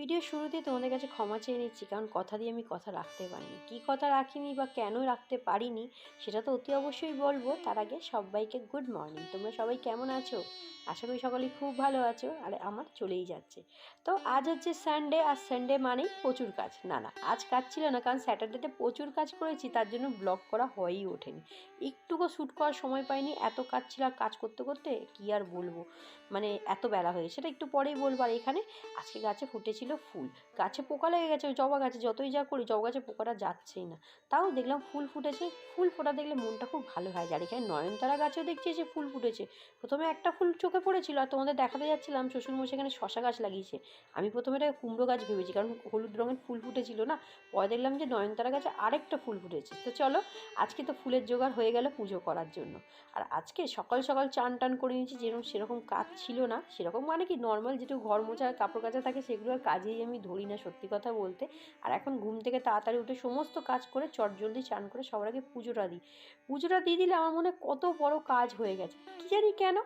Video শুরুতে তোমাদের কাছে ক্ষমা চেয়ে নিচ্ছি, কারণ কথা দিয়ে আমি কথা রাখতে পারিনি। কী কথা রাখিনি বা কেন রাখতে পারিনি, সেটা তো অতি অবশ্যই বলব। তার আগে সবাইকে গুড মর্নিং তোমরা সবাই কেমন আছো? আশা করি সকলেই খুব ভালো আছো, আর আমার চলেই যাচ্ছে। তো আজ হচ্ছে সানডে আর সানডে মানেই প্রচুর কাজ। না না, আজ কাজ ছিল না, কারণ স্যাটারডেতে প্রচুর কাজ করেছি, তার জন্য ব্লগ করা হয়েই ওঠেনি। একটুকু শ্যুট করার সময় পাইনি, এত কাজ ছিল, আর কাজ করতে করতে কী আর বলব? মানে এত বেলা হয়ে সেটা একটু পরেই বলব। আর এখানে আজকে গাছে ফুটেছিল ফুল। গাছে পোকা লেগে গেছে, ওই জবা গাছে, যতই যা করি, জবা গাছে পোকাটা যাচ্ছেই না। তাও দেখলাম ফুল ফুটেছে। ফুল ফোটা দেখলে মনটা খুব ভালো হয়। আর এখানে নয়নতারা গাছেও দেখছি যে ফুল ফুটেছে। প্রথমে একটা ফুল চোখে পড়েছিল, আর তোমাদের দেখাতে যাচ্ছিলাম, শ্বশুরমশাই এখানে শশা গাছ লাগিয়েছে। আমি প্রথমে এটা কুমড়ো গাছ ভেবেছি, কারণ হলুদ রঙের ফুল ফুটেছিল না। পরে দেখলাম যে নয়নতারা গাছে আরেকটা ফুল ফুটেছে। তো চলো, আজকে তো ফুলের জোগাড় হয়ে গেল পুজো করার জন্য। আর আজকে সকাল সকাল চান টান করে নিয়েছি, যেরকম সেরকম কাজ ছিল না। সেরকম মানে কি নর্মাল যেটু ঘর মোছা, কাপড় কাচা থাকে, সেগুলো আর কাজেই আমি ধরি না সত্যি কথা বলতে। আর এখন ঘুম থেকে তাড়াতাড়ি উঠে সমস্ত কাজ করে চটজলদি চান করে সবার আগে পুজোটা দিই। পুজোটা দিয়ে দিলে আমার মনে কত বড় কাজ হয়ে গেছে। কী জানি কেন?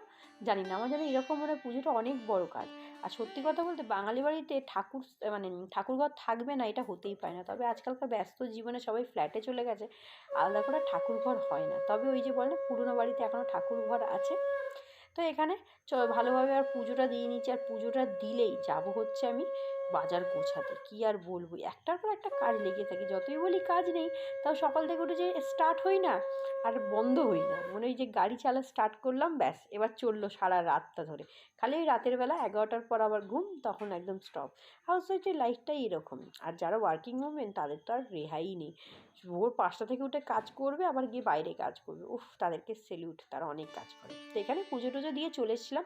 জানি না। আমার জানি এরকম মনে হয় পুজোটা অনেক বড় কাজ। আর সত্যি কথা বলতে বাঙালি বাড়িতে ঠাকুর মানে ঠাকুরঘর থাকবে না এটা হতেই পারে না। তবে আজকালকার ব্যস্ত জীবনে সবাই ফ্ল্যাটে চলে গেছে। আলাদা করে ঠাকুরঘর হয় না। তবে ওই যে বলে পুরোনো বাড়িতে এখনও ঠাকুরঘর আছে। তো এখানে ভালোভাবে আর পুজোটা দিয়ে নিচ্ছি। আর পুজোটা দিলেই যাব হচ্ছে আমি বাজার গোছাতে, কি আর বলব? একটার পর একটা কাজ লেগে থাকে, যতই বলি কাজ নেই, তাও সকাল থেকে উঠে যে স্টার্ট হই না আর বন্ধ হই না। মনে হয় যে গাড়ি চালা স্টার্ট করলাম, ব্যাস, এবার চলল সারা রাতটা ধরে। খালি ওই রাতের বেলা এগারোটার পর আবার ঘুম, তখন একদম স্টপ হাউস ওয়াইফের লাইফটাই এরকম। আর যারা ওয়ার্কিং ওমেন তাদের তো আর রেহাই নেই। ভোর পাঁচটা থেকে উঠে কাজ করবে, আবার গিয়ে বাইরে কাজ করবে। উফ, তাদেরকে সেলিউট তারা অনেক কাজ করে। তো এখানে পুজো টুজো দিয়ে চলে এসেছিলাম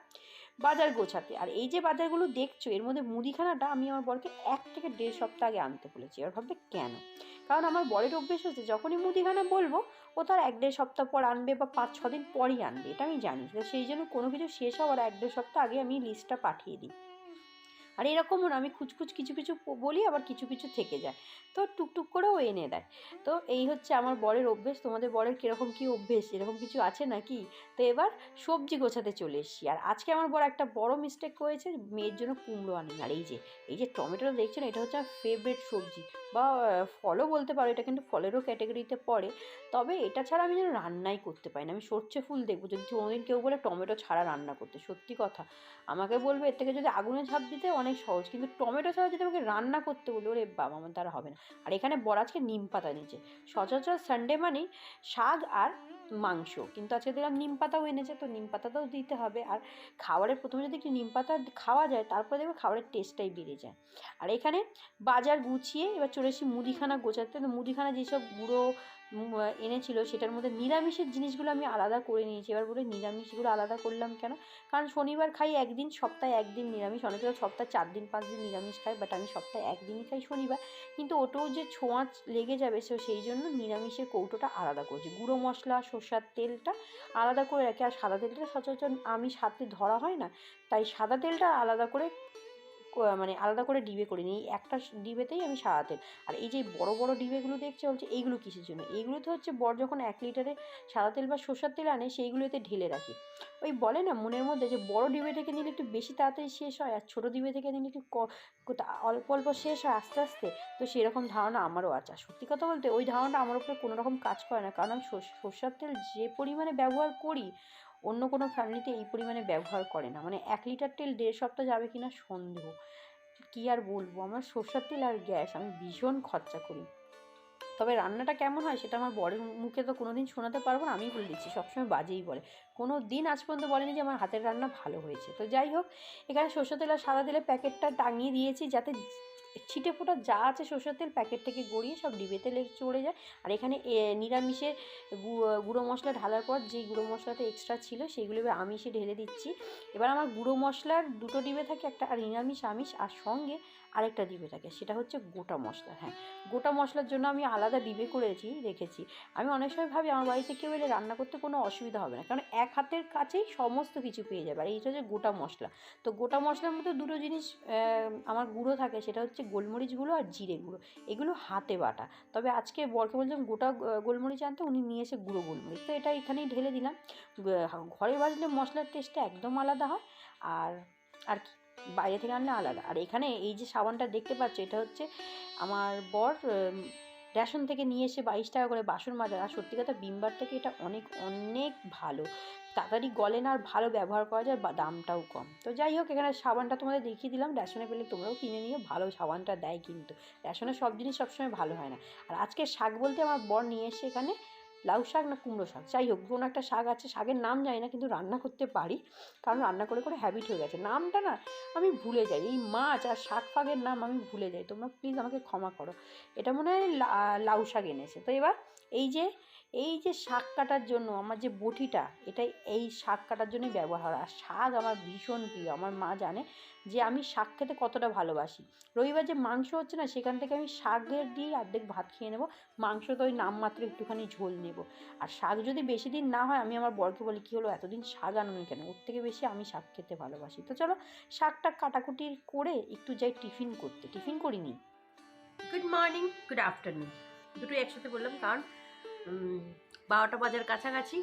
বাজার গোছাতে। আর এই যে বাজারগুলো দেখছ, এর মধ্যে মুদিখানাটা আমি আমার বরকে এক থেকে দেড় সপ্তাহ আগে আনতে বলেছি। এবার ভাববে কেন? কারণ আমার বরের অভ্যেস হচ্ছে, যখনই মুদিখানা বলব ও তার এক দেড় সপ্তাহ পর আনবে বা পাঁচ ছ দিন পরই আনবে, এটা আমি জানি। সেই জন্য কোনো কিছু শেষ হওয়ার এক দেড় সপ্তাহ আগে আমি লিস্টটা পাঠিয়ে দিই। আর এরকমও না, আমি খুচখুচ কিছু কিছু বলি, আবার কিছু কিছু থেকে যায়। তো টুকটুক করেও এনে দেয়। তো এই হচ্ছে আমার বরের অভ্যেস। তোমাদের বরের কীরকম কী অভ্যেস, এরকম কিছু আছে নাকি? তো এবার সবজি গোছাতে চলে এসেছি। আর আজকে আমার বড় একটা বড় মিস্টেক করেছে, মেয়ের জন্য কুমড়ো আনেন আর এই যে এই যে টমেটোটা দেখছেন এটা হচ্ছে আমার ফেভারিট সবজি। বা ফলও বলতে পারো, এটা কিন্তু ফলেরও ক্যাটাগরিতে পড়ে। তবে এটা ছাড়া আমি যেন রান্নাই করতে পারি না। আমি সর্ষে ফুল দেখব। যদি কোনোদিন কেউ বলে টমেটো ছাড়া রান্না করতে, সত্যি কথা। আমাকে বলবে, এর থেকে যদি আগুনে ঝাঁপ দিতে, অনেক সহজ। কিন্তু টমেটো ছাড়া যদি আমাকে রান্না করতে বলি, ওরে বাবা, আমার দ্বারা হবে না। আর এখানে বড় আজকে নিম পাতা নিচে সচরাচর সানডে মানেই শাক আর মাংস। কিন্তু আজকে দেখলাম নিম পাতাও এনেছে, তো নিম পাতাটাও দিতে হবে। আর খাবারের প্রথমে যদি একটু নিম পাতা খাওয়া যায়, তারপরে দেখবে খাবারের টেস্টটাই বেড়ে যায়। আর এখানে বাজার গুছিয়ে এবার চলে এসেছি মুদিখানা গোছাতে। তো মুদিখানা যেসব গুঁড়ো এনেছিল, সেটার মধ্যে নিরামিষের জিনিসগুলো আমি আলাদা করে নিয়েছি। এবার বলে নিরামিষগুলো আলাদা করলাম কেন? কারণ শনিবার খাই একদিন, সপ্তাহে একদিন নিরামিষ। অনেকে সপ্তাহে চার দিন, পাঁচ দিন নিরামিষ খাই বাট আমি সপ্তাহে একদিনই খাই শনিবার। কিন্তু ওটাও যে ছোঁয়াচ লেগে যাবে, সো, সেই জন্য নিরামিষের কৌটোটা আলাদা করেছি। গুঁড়ো মশলা, সর্ষার তেলটা আলাদা করে রাখি। আর সাদা তেলটা সচরাচর আমি সাথে ধরা হয় না, তাই সাদা তেলটা আলাদা করে মানে আলাদা করে ডিবে করে নিই একটা ডিবেতেই আমি সাদা তেল আর এই যে বড় বড় ডিবেগুলো দেখছে বলছে, এইগুলো কিসের জন্য? এইগুলোতে হচ্ছে বর যখন এক লিটারে সাদা তেল বা সর্ষার তেল আনে, সেইগুলোতে ঢেলে রাখি। ওই বলে না মনের মধ্যে যে, বড় ডিবে থেকে নিলে একটু বেশি তাড়াতাড়ি শেষ হয়, আর ছোটো ডিবে থেকে নিলে একটু অল্প অল্প শেষ হয় আস্তে আস্তে, তো সেরকম ধারণা আমারও আছে। আর সত্যি কথা বলতে, ওই ধারণাটা আমার উপরে কোনো রকম কাজ করে না। কারণ আমি সর্ষার তেল যে পরিমাণে ব্যবহার করি অন্য কোনো ফ্যামিলিতে এই পরিমাণে ব্যবহার করে না। মানে এক লিটার তেল দেড় সপ্তাহ যাবে কি না সন্দেহ। কী আর বলব? আমার সর্ষার তেল আর গ্যাস, আমি ভীষণ খরচা করি। তবে রান্নাটা কেমন হয় সেটা আমার বরের মুখে তো কোনো দিন শোনাতে পারব না, আমিই বলে দিচ্ছি, সবসময় বাজেই বলে। কোনো দিন আজ পর্যন্ত বলেনি যে আমার হাতের রান্না ভালো হয়েছে। তো যাই হোক, এখানে সর্ষে তেল আর সাদা তেলের প্যাকেটটা টাঙিয়ে দিয়েছি যাতে ছিটে ফোটা যা আছে সর্ষের তেল প্যাকেট থেকে গড়িয়ে সব ডিবে তেলে চলে যায়। আর এখানে নিরামিষের গুঁড়ো মশলা ঢালার পর যেই গুঁড়ো মশলাটা এক্সট্রা ছিল সেইগুলো এবার আমিষে ঢেলে দিচ্ছি। এবার আমার গুঁড়ো মশলার দুটো ডিবে থাকে, একটা আর নিরামিষ, আমিষ, আর সঙ্গে আরেকটা ডিবে থাকে। সেটা হচ্ছে গোটা মশলা হ্যাঁ। গোটা মশলার জন্য আমি আলাদা ডিবে করেছি, রেখেছি। আমি অনেক সময় ভাবি, আমার বাড়িতে কেউ এলে রান্না করতে কোনো অসুবিধা হবে না। কারণ এক হাতের কাছেই সমস্ত কিছু পেয়ে যাবে। আর এইটা হচ্ছে গোটা মশলা। তো গোটা মশলার মধ্যে দুটো জিনিস আমার গুঁড়ো থাকে, সেটা হচ্ছে গোলমরিচ গুঁড়ো আর জিরে গুঁড়ো, এগুলো হাতে বাটা। তবে আজকে বরকে বলছিলাম গোটা গোলমরিচ আনতে, উনি নিয়ে এসে গুঁড়ো গোলমরিচ। তো এটা এখানেই ঢেলে দিলাম। ঘরে বাজলে মশলার টেস্টটা একদম আলাদা হয়। আর আর কি, বাইরে থেকে আনলে আলাদা। আর এখানে এই যে সাবানটা দেখতে পাচ্ছ, এটা হচ্ছে আমার বর রেশন থেকে নিয়ে এসে বাইশ টাকা করে বাসন মাজা। আর সত্যি কথা, বিমবার থেকে এটা অনেক অনেক ভালো। তাড়াতাড়ি গলে না আর ভালো ব্যবহার করা যায়, বা দামটাও কম। তো যাই হোক, এখানে সাবানটা তোমাদের দেখিয়ে দিলাম। রেশনে পেলে তোমরাও কিনে নিয়ে ভালো সাবানটা দেয় কিন্তু। রেশনে সব জিনিস সবসময় ভালো হয় না। আর আজকে শাক বলতে আমার বর নিয়ে এসে এখানে লাউ শাক না কুমড়ো শাক? যাই হোক, কোনো একটা শাক আছে, শাকের নাম জানি না, কিন্তু রান্না করতে পারি। কারণ রান্না করে করে হ্যাবিট হয়ে গেছে। নামটা না আমি ভুলে যাই। এই মাছ আর শাক ফাগের নাম আমি ভুলে যাই। তোমরা প্লিজ আমাকে ক্ষমা করো। এটা মনে হয় লাউ শাক এনেছে। তো এবার এই যে এই যে শাক কাটার জন্য আমার যে বটিটা, এটাই এই শাক কাটার জন্যই ব্যবহার। হয় আর শাক আমার ভীষণ প্রিয়। আমার মা জানে যে আমি শাক খেতে কতটা ভালোবাসি। রবিবার যে মাংস হচ্ছে না, সেখান থেকে আমি শাকের দিয়ে অর্ধেক ভাত খেয়ে নেব। মাংস তো ওই নামমাত্র একটুখানি ঝোল নেব। আর শাক যদি বেশি দিন না হয়, আমি আমার বরকে বলি, কী হলো? এতদিন শাক আনুনি কেন? ওর থেকে বেশি আমি শাক খেতে ভালোবাসি। তো চলো, শাকটা কাটাকুটি করে একটু যাই টিফিন করতে। টিফিন করিনি। গুড মর্নিং গুড আফটারনুন দুটো একসাথে বললাম, কারণ বারোটা বাজার কাছাকাছি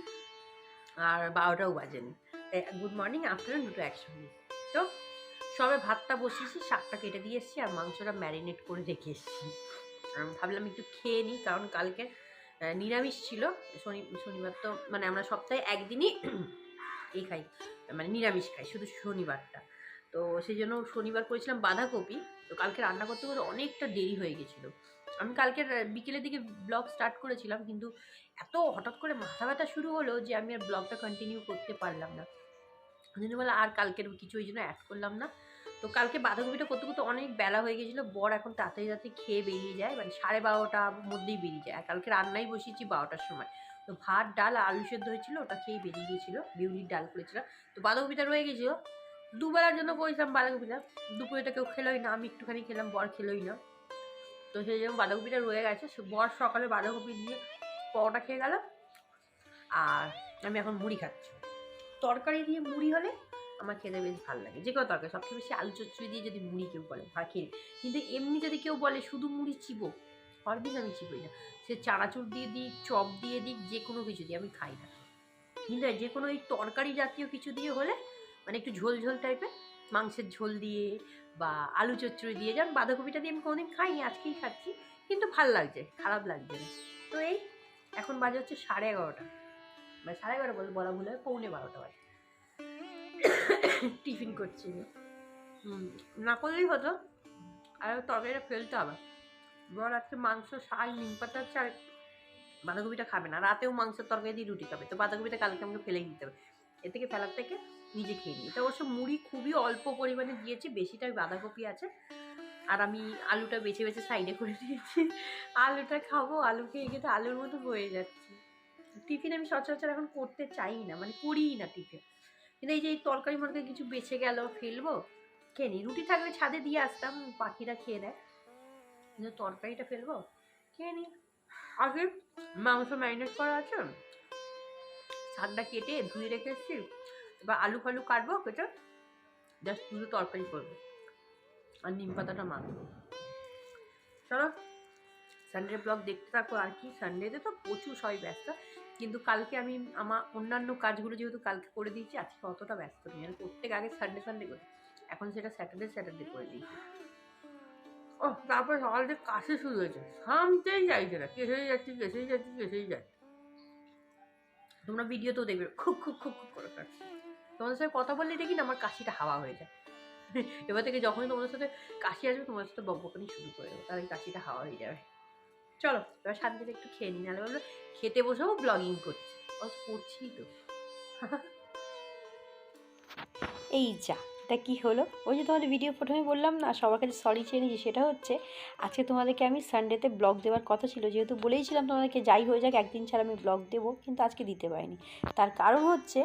আর বারোটাও বাজেনি। গুড মর্নিং আফটারনুন দুটো একসঙ্গে। তো সবে ভাতটা বসিয়েছি, শাকটা কেটে দিয়ে এসেছি আর মাংসটা ম্যারিনেট করে রেখে এসেছি। ভাবলাম একটু খেয়ে নিই, কারণ কালকে নিরামিষ ছিল। শনি, শনিবার তো মানে আমরা সপ্তাহে একদিনই এই খাই মানে নিরামিষ খাই, শুধু শনিবারটা। তো সেই জন্য শনিবার করেছিলাম বাঁধাকপি। তো কালকে রান্না করতে করতে অনেকটা দেরি হয়ে গেছিল। আমি কালকে বিকেলের দিকে ব্লগ স্টার্ট করেছিলাম, কিন্তু এত হঠাৎ করে মাথা ব্যথা শুরু হলো যে আমি আর ব্লগটা কন্টিনিউ করতে পারলাম না। জন্য বলে আর কালকের কিছু ওই জন্য অ্যাড করলাম না। তো কালকে বাঁধাকপিটা করতে করতে অনেক বেলা হয়ে গেছিল, বর এখন তাড়াতাড়ি তাড়াতাড়ি খেয়ে বেরিয়ে যায় মানে সাড়ে বারোটার মধ্যেই বেরিয়ে যায়। আর কালকে রান্নাই বসিয়েছি বারোটার সময়। তো ভাত, ডাল, আলু সেদ্ধ হয়েছিল, ওটা খেয়ে বেরিয়ে গিয়েছিল, বিউলির ডাল করেছিলাম তো বাঁধাকপিটা রয়ে গেছিল। দুবেলার জন্য করেছিলাম বাঁধাকপিটা। দুপুরে তো কেউ খেলোই না, আমি একটুখানি খেলাম, বর খেলোই না। তো সেই জন্য বাঁধাকপিটা রয়ে গেছে। বর সকালে বাঁধাকপি দিয়ে পরোটা খেয়ে গেল। আর আমি এখন মুড়ি খাচ্ছি। তরকারি দিয়ে মুড়ি হলে আমার খেতে বেশ ভালো লাগে। যে কোনো তরকারি, সবচেয়ে বেশি আলু চচ্চড়ি দিয়ে যদি মুড়ি কেউ বলে ভাত খেয়ে কিন্তু এমনি যদি কেউ বলে শুধু মুড়ি চিবো হরবিজ আমি চিবোই না। সে চানাচুর দিয়ে দিক, চপ দিয়ে দিক, যে কোনো কিছু দিয়ে আমি খাই না। কিন্তু যে কোনো এই তরকারি জাতীয় কিছু দিয়ে হলে মানে একটু ঝোল ঝোল টাইপের মাংসের ঝোল দিয়ে বা আলু চচ্চড়ি দিয়ে, যেমন বাঁধাকপিটা দিয়ে আমি কোনোদিন খাইনি, আজকেই খাচ্ছি। কিন্তু ভালো লাগছে, খারাপ লাগছে না তো এই এখন বাজে হচ্ছে সাড়ে এগারোটা। মানে সাড়ে এগারোটা বলে বলা ভুল পৌনে বারোটা বাজে। টিফিন করছি না করলেই হতো। আর তরকারিটা ফেলতে হবে বল আজকে মাংস, শাক, নিম পাতা, হচ্ছে আর বাঁধাকপিটা খাবে না। রাতেও মাংসের তরকারি দিয়ে রুটি খাবে। তো বাঁধাকপিটা কালকে আমাকে ফেলেই দিতে হবে। এ থেকে ফেলার থেকে নিজে খেয়ে নিই। তো অবশ্য মুড়ি খুবই অল্প পরিমাণে দিয়েছি, বেশিটাই বাঁধাকপি আছে। আর আমি আলুটা বেছে বেছে সাইডে করে দিয়েছি। আলুটা খাব, আলু খেয়ে খেতে আলুর মতো হয়ে যাচ্ছে। টিফিন আমি সচরাচর এখন করতে চাই না মানে করিই না টিফিন। কিন্তু এই যে এই তরকারি মরকারি কিছু বেছে গেল, ফেলব, খেয়ে নিই। রুটি থাকলে ছাদে দিয়ে আসতাম, পাখিরা খেয়ে নেয়। কিন্তু তরকারিটা ফেলব, খেয়ে নিই। আগে মাংস ম্যারিনেট করা আছে। শাকটা কেটে ধুয়ে রেখে এসেছি। এবার আলু ফালু কাটবো, কেটে জাস্ট শুধু তরকারি করব। আর নিম পাতাটা মাখবো। চলো সানডে ব্লগ দেখতে থাকো। আর কি সানডেতে তো প্রচুর সবাই ব্যস্ত। কিন্তু কালকে আমি আমার অন্যান্য কাজগুলো যেহেতু কালকে করে দিয়েছি, আজকে অতটা ব্যস্ত নেই। আমি প্রত্যেক আগে সানডে সানডে করি। এখন সেটা স্যাটারডে স্যাটারডে করে দিয়েছি। ও তারপর সকাল থেকে কাশি শুরু হয়েছে। থামতেই যাইছে না। কেসেই যাচ্ছি কেসেই যাচ্ছি কেসেই যাচ্ছি। তোমরা ভিডিওতেও দেখবে। খুব খুব খুব খুব করে কাটছি তোমাদের সাথে কথা বললে দেখি না আমার কাশিটা হাওয়া হয়ে যায়। এবার থেকে যখনই তোমাদের সাথে কাশি আসবে, তোমাদের সাথে বকবকানি শুরু করে দেবো, তাহলে কাশিটা হাওয়া হয়ে যাবে। চলো, এবার শান্তিতে একটু খেয়ে নিই, নাহলে বলল খেতে বসেও ব্লগিং করছি। অস করছি তো। এই যা। এটা কি হলো? ওই যে তোমাদের ভিডিও প্রথমে বললাম না, সবার কাছে সরি চেয়ে নিয়েছি, সেটা হচ্ছে আজকে তোমাদেরকে আমি সানডেতে ব্লগ দেওয়ার কথা ছিল। যেহেতু বলেইছিলাম তোমাদেরকে, যাই হয়ে যাক, একদিন ছাড়া আমি ব্লগ দেবো, কিন্তু আজকে দিতে পারিনি। তার কারণ হচ্ছে,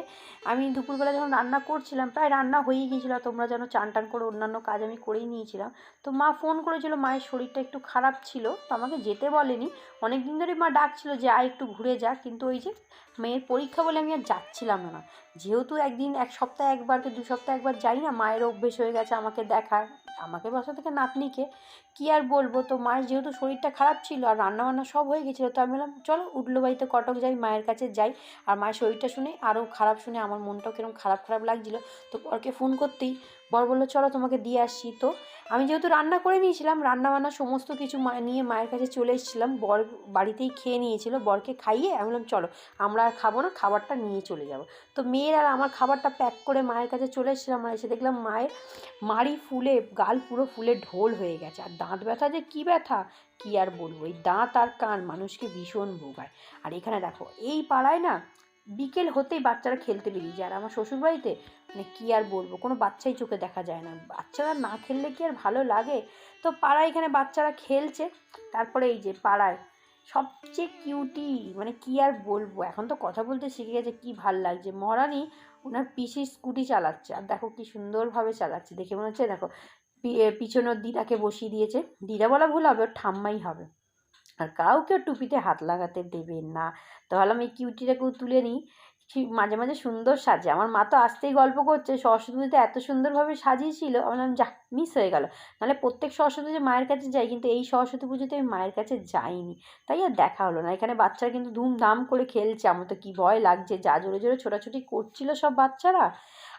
আমি দুপুরবেলা যখন রান্না করছিলাম, প্রায় রান্না হয়েই গিয়েছিল। তোমরা যেন চান টান করে অন্যান্য কাজ আমি করেই নিয়েছিলাম। তো মা ফোন করেছিল, মায়ের শরীরটা একটু খারাপ ছিল, তো আমাকে যেতে বলেনি। অনেক দিন ধরেই মা ডাকছিল যে, আয় একটু ঘুরে যা, কিন্তু ওই যে মেয়ের পরীক্ষা বলে আমি আর যাচ্ছিলাম না। যেহেতু একদিন, এক সপ্তাহে একবার কি দু সপ্তাহে একবার যাই না মায়ের অভ্যেস হয়ে গেছে আমাকে দেখার। আমাকে বাসা থেকে নাতনিকে কি আর বলব? তো মায়ের যেহেতু শরীরটা খারাপ ছিল আর রান্নাবান্না সব হয়ে গেছিল, তো আমি বললাম, চলো উঠল বাড়িতে কটক যাই, মায়ের কাছে যাই। আর মায়ের শরীরটা শুনে আরও খারাপ শুনে আমার মনটাও কীরকম খারাপ খারাপ লাগছিল। তো পরকে ফোন করতেই বর বলল, চলো তোমাকে দিয়ে আসছি তো। আমি যেহেতু রান্না করে নিয়েছিলাম রান্না বান্না সমস্ত কিছু মা, নিয়ে মায়ের কাছে চলে এসেছিলাম। বর বাড়িতেই খেয়ে নিয়েছিল, বরকে খাইয়ে আমি বললাম, চলো, আমরা আর খাব না, খাবারটা নিয়ে চলে যাব। তো মেয়ের আর আমার খাবারটা প্যাক করে মায়ের কাছে চলে এসেছিলাম আর এসে দেখলাম মায়ের, মাড়ি ফুলে, গাল পুরো ফুলে ঢোল হয়ে গেছে। আর দাঁত ব্যথা যে কী ব্যথা, কী আর বলব? এই দাঁত আর কান মানুষকে ভীষণ ভোগায়। আর এখানে দেখো, এই পাড়ায় না বিকেল হতেই বাচ্চারা খেলতে বেরিয়ে যায়। আর আমার শ্বশুরবাড়িতে মানে কী আর বলব কোনো বাচ্চাই চোখে দেখা যায় না। বাচ্চারা না খেললে কি আর ভালো লাগে? তো পাড়ায় এখানে বাচ্চারা খেলছে। তারপরে এই যে পাড়ায় সবচেয়ে কিউটি মানে কি আর বলব? এখন তো কথা বলতে শিখে গেছে কী ভালো লাগছে। মহারানী ওনার পিসি স্কুটি চালাচ্ছে। আর দেখো কি সুন্দরভাবে চালাচ্ছে। দেখে মনে হচ্ছে দেখো পি- এ, পিছনে দিদাকে বসিয়ে দিয়েছে। দিদা বলা ভুল হবে ওর ঠাম্মাই হবে। আর কাউকে টুপিতে হাত লাগাতে দেবেন না। তাহলে আমি কিউটিটাকেও তুলে নিই। মাঝে মাঝে সুন্দর সাজে। আমার মা তো আসতেই গল্প করছে, সরস্বতী পুজোতে এত সুন্দরভাবে সাজিয়েছিল। আমি বললাম যা মিস হয়ে গেল। নাহলে প্রত্যেক সরস্বতী পুজো মায়ের কাছে যাই, কিন্তু এই সরস্বতী পুজোতে আমি মায়ের কাছে যাইনি। তাই আর দেখা হলো না। এখানে বাচ্চারা কিন্তু ধুমধাম করে খেলছে। আমার তো কী ভয় লাগছে। যা জোরে জোরে ছোটাছুটি করছিল সব বাচ্চারা।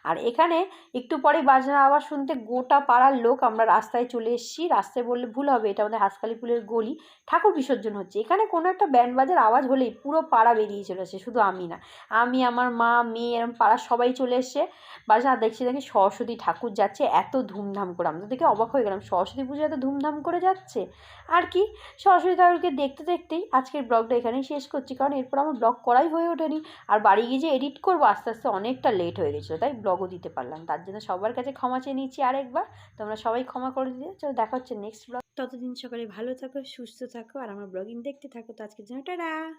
আর এখানে একটু পরে বাজনা আওয়াজ শুনতে গোটা পাড়ার লোক। আমরা রাস্তায় চলে এসেছি। রাস্তায় বললে ভুল হবে। এটা আমাদের হাঁসকালি ফুলের গলি। ঠাকুর বিসর্জন হচ্ছে। এখানে কোনো একটা ব্যান্ড বাজার আওয়াজ হলেই পুরো পাড়া বেরিয়ে চলেছে শুধু আমি না। আমি, আমার মা, মেয়ে, এরম পাড়ার সবাই চলে এসছে। বাজনা দেখছি দেখি সরস্বতী ঠাকুর যাচ্ছে। এত ধুমধাম করে আমরা তো দেখে অবাক হয়ে গেলাম, সরস্বতী পুজো এত ধুমধাম করে যাচ্ছে? আর কি? সরস্বতী ঠাকুরকে দেখতে দেখতেই আজকের ব্লগটা এখানেই শেষ করছি, কারণ এরপর আমার ব্লগ করাই হয়ে ওঠেনি। আর বাড়ি গিয়ে যে এডিট করব, আস্তে আস্তে অনেকটা লেট হয়ে গেছিল, তাই ব্লগও দিতে পারলাম তার জন্য সবার কাছে ক্ষমা চেয়ে নিচ্ছি আরেকবার। তোমরা সবাই ক্ষমা করে দিও। চলো দেখা হচ্ছে নেক্সট ব্লগ ততদিন সকালে ভালো থাকো, সুস্থ থাকো, আর আমার ব্লগিং দেখতে থাকো। তো আজকের জন্য টাটা!